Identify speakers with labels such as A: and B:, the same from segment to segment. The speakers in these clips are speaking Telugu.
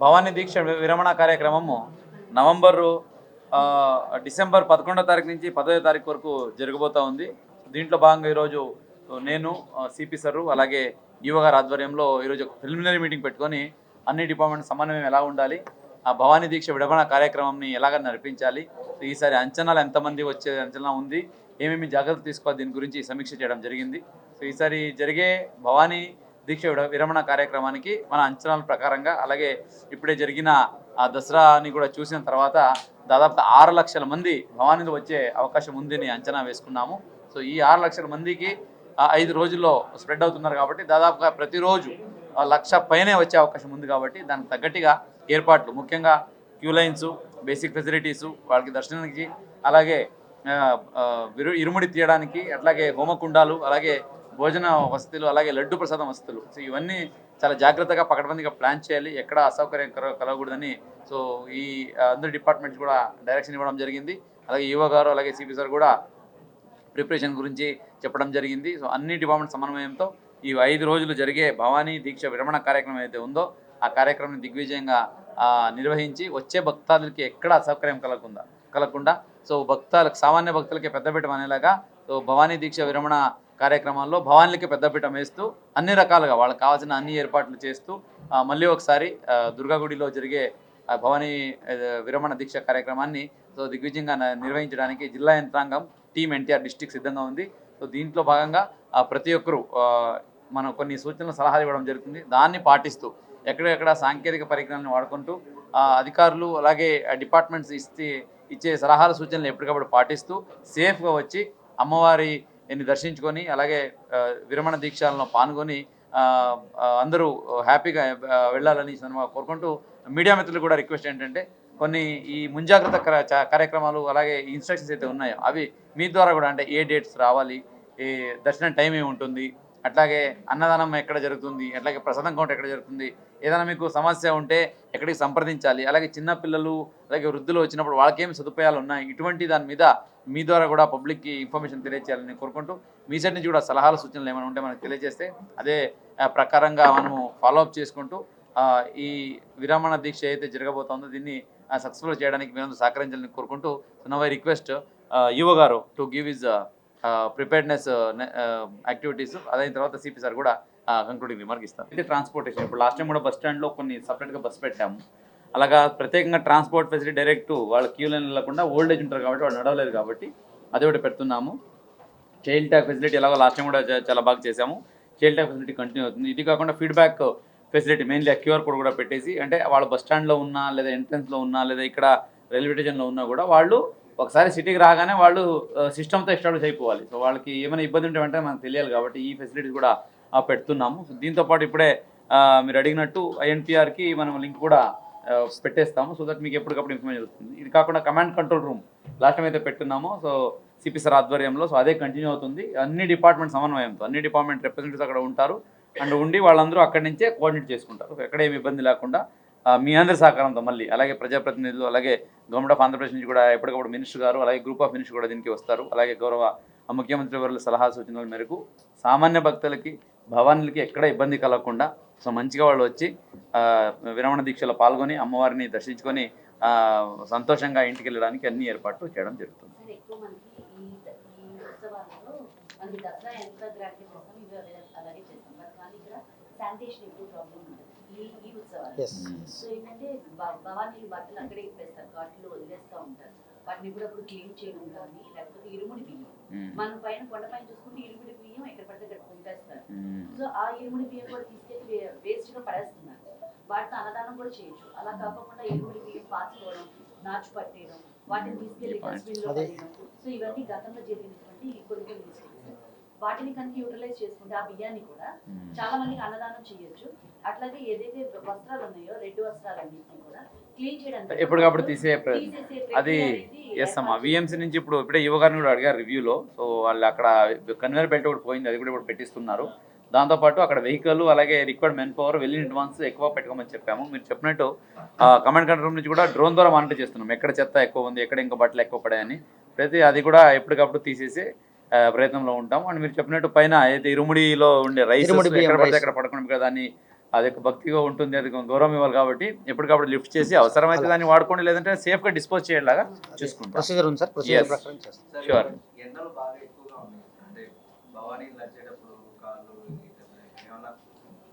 A: భవానీ దీక్ష విరమణ కార్యక్రమము నవంబరు డిసెంబర్ పదకొండో తారీఖు నుంచి పదవ తారీఖు వరకు జరగబోతూ ఉంది. దీంట్లో భాగంగా ఈరోజు నేను సిపి సర్రు అలాగే ఈవో గారి ఆధ్వర్యంలో ఈరోజు ఒక ప్రిలిమినరీ మీటింగ్ పెట్టుకొని అన్ని డిపార్ట్మెంట్ సమన్వయం ఎలా ఉండాలి ఆ భవానీ దీక్ష విడమణ కార్యక్రమంని ఎలాగ నడిపించాలి సో ఈసారి అంచనాలు ఎంతమంది వచ్చే అంచనా ఉంది ఏమేమి జాగ్రత్తలు తీసుకోవాలి దీని గురించి సమీక్ష చేయడం జరిగింది. సో ఈసారి జరిగే భవానీ దీక్ష విరమణ కార్యక్రమానికి మన అంచనాల ప్రకారంగా అలాగే ఇప్పుడే జరిగిన ఆ దసరాని కూడా చూసిన తర్వాత దాదాపు ఆరు లక్షల మంది భవానీలు వచ్చే అవకాశం ఉందని అంచనా వేసుకున్నాము. సో ఈ ఆరు లక్షల మందికి ఐదు రోజుల్లో స్ప్రెడ్ అవుతున్నారు కాబట్టి దాదాపుగా ప్రతిరోజు లక్ష పైనే వచ్చే అవకాశం ఉంది కాబట్టి దానికి తగ్గట్టుగా ఏర్పాట్లు ముఖ్యంగా క్యూ లైన్స్ బేసిక్ ఫెసిలిటీసు వాళ్ళకి దర్శనానికి అలాగే విరు- ఇరుముడి తీయడానికి అట్లాగే హోమకుండాలు అలాగే భోజన వసతులు అలాగే లడ్డు ప్రసాదం వసతులు. సో ఇవన్నీ చాలా జాగ్రత్తగా పకడ్బందీగా ప్లాన్ చేయాలి. ఎక్కడ అసౌకర్యం కలగకూడదని. సో ఈ అందరి డిపార్ట్మెంట్స్ కూడా డైరెక్షన్ ఇవ్వడం జరిగింది. అలాగే ఈవో గారు అలాగే సిపి సార్ కూడా ప్రిపరేషన్ గురించి చెప్పడం జరిగింది. సో అన్ని డిపార్ట్మెంట్ సమన్వయంతో ఈ ఐదు రోజులు జరిగే భవానీ దీక్ష విరమణ కార్యక్రమం ఏదైతే ఉందో ఆ కార్యక్రమాన్ని దిగ్విజయంగా నిర్వహించి వచ్చే భక్తాదులకి ఎక్కడ అసౌకర్యం కలగకుండా కలగకుండా సో భక్తాలకు సామాన్య భక్తులకి పెద్దపీఠం అనేలాగా సో భవానీ దీక్ష విరమణ కార్యక్రమాల్లో భవానీలకి పెద్దపీఠం వేస్తూ అన్ని రకాలుగా వాళ్ళకి కావాల్సిన అన్ని ఏర్పాట్లు చేస్తూ మళ్ళీ ఒకసారి దుర్గాగుడిలో జరిగే భవానీ విరమణ దీక్ష కార్యక్రమాన్ని సో దిగ్విజయంగా నిర్వహించడానికి జిల్లా యంత్రాంగం టీం ఎన్టీఆర్ డిస్టిక్ సిద్ధంగా ఉంది. సో దీంట్లో భాగంగా ప్రతి ఒక్కరూ మనం కొన్ని సూచనలు సలహాలు ఇవ్వడం జరుగుతుంది. దాన్ని పాటిస్తూ ఎక్కడెక్కడ సాంకేతిక పరిజ్ఞానాన్ని వాడుకుంటూ అధికారులు అలాగే డిపార్ట్మెంట్స్ ఇస్తే ఇచ్చే సలహాలు సూచనలు ఎప్పటికప్పుడు పాటిస్తూ సేఫ్గా వచ్చి అమ్మవారి అమ్మవారిని దర్శించుకొని అలాగే విరమణ దీక్షలను పాల్గొని అందరూ హ్యాపీగా వెళ్ళాలని ఈ కోరుకుంటూ మీడియా మిత్రులు కూడా రిక్వెస్ట్ ఏంటంటే కొన్ని ఈ ముంజాగ్రత్త కార్యక్రమాలు అలాగే ఇన్స్ట్రక్షన్స్ అయితే ఉన్నాయో అవి మీ ద్వారా కూడా అంటే ఏ డేట్స్ రావాలి ఏ దర్శనం టైం ఏమి ఉంటుంది అట్లాగే అన్నదానం ఎక్కడ జరుగుతుంది అట్లాగే ప్రసాదం కౌంటర్ ఎక్కడ జరుగుతుంది ఏదైనా మీకు సమస్య ఉంటే ఎక్కడికి సంప్రదించాలి? అలాగే చిన్నపిల్లలు అలాగే వృద్ధులు వచ్చినప్పుడు వాళ్ళకేం సదుపాయాలు ఉన్నాయి? ఇటువంటి దాని మీద మీ ద్వారా కూడా పబ్లిక్కి ఇన్ఫర్మేషన్ తెలియజేయాలని కోరుకుంటూ మీ సైడ్ నుంచి కూడా సలహాలు సూచనలు ఏమైనా ఉంటే మనకు తెలియజేస్తే అదే ప్రకారంగా మనము ఫాలోఅప్ చేసుకుంటూ ఈ విరమణ దీక్ష అయితే జరగబోతోందో దీన్ని సక్సెస్ఫుల్ చేయడానికి మేము సహకరించాలని కోరుకుంటూ నవ్ రిక్వెస్ట్ యువ గారు to give his preparedness activities అదైన తర్వాత సిపి సార్ కూడా కంక్లూడింగ్ రిమార్క్ ఇస్తాను. ఇది ట్రాన్స్పోర్టేషన్ ఇప్పుడు లాస్ట్ టైం కూడా బస్ స్టాండ్లో కొన్ని సపరేట్గా బస్ పెట్టాము. అలాగా ప్రత్యేకంగా ట్రాన్స్పోర్ట్ ఫెసిలిటీ డైరెక్ట్ వాళ్ళ క్యూ లైన్ వెళ్ళకుండా ఓల్డ్ ఏజ్ ఉంటారు కాబట్టి వాళ్ళు నడవలేదు కాబట్టి అది ఒకటి పెడుతున్నాము. చైల్డ్ ట్యాక్ ఫెసిలిటీ ఎలాగో లాస్ట్ టైం కూడా చాలా బాగా చేసాము చైల్డ్ ట్యాక్ ఫెసిలిటీ కంటిన్యూ అవుతుంది. ఇది కాకుండా feedback facility mainly QR code కూడా పెట్టేసి అంటే వాళ్ళు బస్ స్టాండ్లో ఉన్నా లేదా ఎంట్రన్స్లో ఉన్నా లేదా ఇక్కడ రైల్వే స్టేషన్లో ఉన్నా కూడా వాళ్ళు ఒకసారి సిటీకి రాగానే వాళ్ళు సిస్టమ్తో ఎస్టాబ్లిష్ అయిపోవాలి. సో వాళ్ళకి ఏమైనా ఇబ్బంది ఉంటే వెంటనే మనకు తెలియాలి కాబట్టి ఈ ఫెసిలిటీస్ కూడా పెడుతున్నాము. దీంతోపాటు దీంతో పాటు ఇప్పుడే మీరు అడిగినట్టు ఐఎన్పిఆర్కి మనం లింక్ కూడా పెట్టేస్తాము. సో దట్ మీకు ఎప్పటికప్పుడు ఇన్ఫర్మేషన్ వస్తుంది. ఇది కాకుండా command control room last time అయితే పెట్టున్నామో. సో సిపి సార్ ఆధ్వర్యంలో సో అదే కంటిన్యూ అవుతుంది. అన్ని డిపార్ట్మెంట్ సమన్వయంతో అన్ని డిపార్ట్మెంట్ రిప్రజెంటేటివ్స్ అక్కడ ఉంటారు. అండ్ ఉండి వాళ్ళందరూ అక్కడి నుంచే కోఆర్డినేట్ చేసుకుంటారు. ఎక్కడ ఏమి ఇబ్బంది లేకుండా మీ అందరి సహకారంతో మళ్ళీ అలాగే ప్రజాప్రతినిధులు అలాగే గవర్నమెంట్ ఆఫ్ ఆంధ్రప్రదేశ్ నుంచి కూడా ఎప్పటికప్పుడు మినిస్టర్ గారు అలాగే గ్రూప్ ఆఫ్ మినిస్టర్ కూడా దీనికి వస్తారు. అలాగే గౌరవ ముఖ్యమంత్రి వారి సలహా సూచనల మేరకు సామాన్య భక్తులకి భవానులకి ఎక్కడ ఇబ్బంది కలగకుండా సో మంచిగా వాళ్ళు వచ్చి ఆ, విరమణ దీక్షలో పాల్గొని అమ్మవారిని దర్శించుకొని ఆ, సంతోషంగా ఇంటికి వెళ్ళడానికి అన్ని ఏర్పాట్లు చేయడం జరుగుతుంది.
B: సో ఏంటంటే భ- భవానీలు బట్టలు అక్కడే ఇప్పేస్తారు కాట్లో వదిలేస్తూ ఉంటారు. వాటిని కూడా అప్పుడు క్లీన్ చేయడం కానీ లేకపోతే ఇరుముడి బియ్యం. మనం పైన కొండపైన చూసుకుంటే ఇరుముడి బియ్యం ఎక్కడ పడితే అక్కడ
A: మ్మ్.
B: సో ఆ ఇరుముడి బియ్యం కూడా తీసుకెళ్ళి వేస్ట్గా పడేస్తున్నారు వాటితో అన్నదానం కూడా చేయొచ్చు అలా కాకుండా ఇరుముడి బియ్యం పాచుకోవడం నాచు పట్టేయడం వాటిని తీసుకెళ్ళి.
C: డస్ట్బిన్లో.
B: పడేయడం సో ఇవన్నీ గతంలో జరిగినటువంటి కొన్ని వాటిని కనుక యూటిలైజ్ చేసుకుంటే ఆ బియ్యాన్ని కూడా
A: మ్మ్.
B: చాలా మందికి అన్నదానం చేయొచ్చు. అట్లాగే ఏదైతే వస్త్రాలు ఉన్నాయో రెడ్ వస్త్రాలన్నింటినీ కూడా క్లీన్ చేయడానికి
A: ఎప్పటికప్పుడు తీసే అది ఎస్ అమ్మా విఎంసీ నుంచి ఇప్పుడు ఇప్పుడే యువ గారిని కూడా అడిగారు రివ్యూలో సో వాళ్ళు అక్కడ కన్వేర్ బెల్ట్ ఒకటి పోయింది అది కూడా ఇప్పుడు పెట్టిస్తున్నారు. దాంతోపాటు అక్కడ వెహికల్ అలాగే రిక్వైర్డ్ మెన్ పవర్ వెళ్ళిన అడ్వాన్స్ ఎక్కువ పెట్టుకోమని చెప్పాము. మీరు చెప్పినట్టు కమాండ్ కంట్రోల్ నుంచి కూడా డ్రోన్ ద్వారా మానిటర్ చేస్తున్నాం. ఎక్కడ చెత్త ఎక్కువ ఉంది ఎక్కడ ఇంకా బట్టలు ఎక్కువ పడాయని. ప్రతి అది కూడా ఎప్పటికప్పుడు తీసేసి ప్రయత్నంలో ఉంటాం. అండ్ మీరు చెప్పినట్టు పైన అయితే ఇరుముడిలో ఉండే రైస్ ఎక్కడ పడితే. అక్కడ పడకుండా దాన్ని అది ఒక భక్తిగా ఉంటుంది. అది గౌరవం ఇవ్వాలి కాబట్టి ఎప్పటికప్పుడు లిఫ్ట్ చేసి అవసరమైతే దాన్ని వాడుకోండి. లేదంటే సేఫ్గా డిస్పోజ్ చేయలాగా చూసుకుంటాం.
C: ప్రొసీజర్ ఉంది సార్. Procedure
A: Yes.
C: ప్రకారం చేస్తాం.
A: Sure.
D: ఎండలు బాగా ఎక్కువగా ఉన్నాయి. అంటే భవానీ వచ్చేటప్పుడు కాళ్ళు ఏమన్నా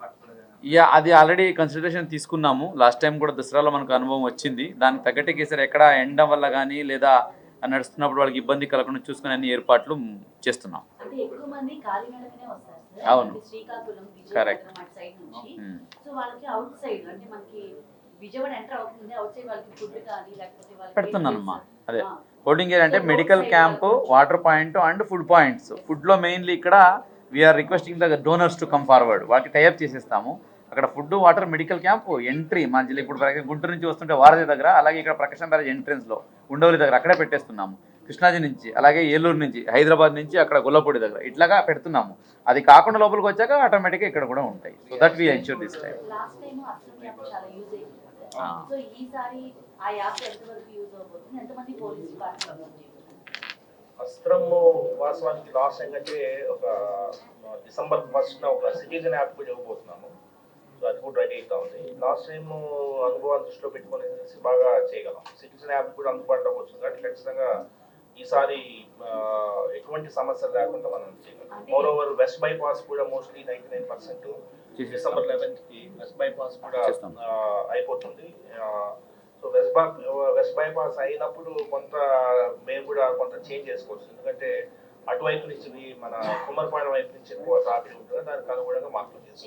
D: పట్టుకోలేదు?
A: యా అది ఆల్రెడీ కన్సిడరేషన్ తీసుకున్నాము. లాస్ట్ టైం కూడా దసరాలో మనకు అనుభవం వచ్చింది. దానికి తగ్గట్టుగా ఈసారి ఎక్కడ ఎండ వల్ల కానీ లేదా నడుస్తున్నప్పుడు వాళ్ళకి ఇబ్బంది కలగకుండా చూసుకునే అన్ని ఏర్పాట్లు చేస్తున్నాం. అవును.
B: వాళ్ళకి
A: పెడుతున్నానమ్మా. అదే. హోల్డింగ్ ఏరియా అంటే medical camp water point and food points ఫుడ్లో మెయిన్లీ ఇక్కడ we're requesting the donors to come forward వాళ్ళకి టైప్ చేసేస్తాము. అక్కడ food water medical camp entry మా జిల్లా ఇప్పుడు గుంటూరు నుంచి వస్తుంటే వారధి దగ్గర అలాగే ఇక్కడ ప్రకాశం బ్యారేజ్ ఎంట్రెన్స్లో ఉండవల్లి దగ్గర అక్కడే పెట్టేస్తున్నాము. కృష్ణాజీ నుంచి అలాగే ఏలూరు నుంచి హైదరాబాద్ నుంచి అక్కడ గొల్లపూడి దగ్గర ఇట్లాగా పెడుతున్నాము. అది కాకుండా లోపలికి వచ్చాక ఆటోమేటిక్గా ఇక్కడ కూడా ఉంటాయి. So that we ensure this time
B: last time అసలు యాప్ చాలా యూజ్ అయింది
A: ఆ.
B: సార్ సో ఈసారి ఆ యాప్ ఎంతవరకు యూజ్ అవబోతుంది ఎంతమంది పోలీస్ డిపార్ట్మెంట్
E: అస్త్రము వాస్తవానికి లాస్ట్ ఏంటంటే ఒక డిసెంబర్ ఫస్ట్ ఒక సిటిజన్ యాప్ కూడా ఇవ్వబోతున్నాము. సో అది కూడా రెడీ అవుతా ఉంది. లాస్ట్ టైం అనుభవాన్ని దృష్టిలో పెట్టుకొని బాగా చేయగలం. సిటిజన్ యాప్ కూడా అందుబాటులోకి వచ్చింది కాబట్టి ఖచ్చితంగా ఈసారి ఎటువంటి సమస్యలు లేకుండా మనం చేయగలం. మోర్ ఓవర్ వెస్ట్ బైపాస్ కూడా mostly ninety nine percent December లెవెన్త్కి west bypass కూడా అయిపోతుంది. So west by west bypass అయినప్పుడు కొంత మేము కూడా కొంత చేంజ్ చేసుకోవచ్చు. ఎందుకంటే అటువైపు నుంచి మన కుమ్మరపాడు వైపు నుంచి ఎక్కువ ట్రాఫిక్ ఉంటుంది. దానికి అనుగుణంగా మార్పులు చేసుకోవచ్చు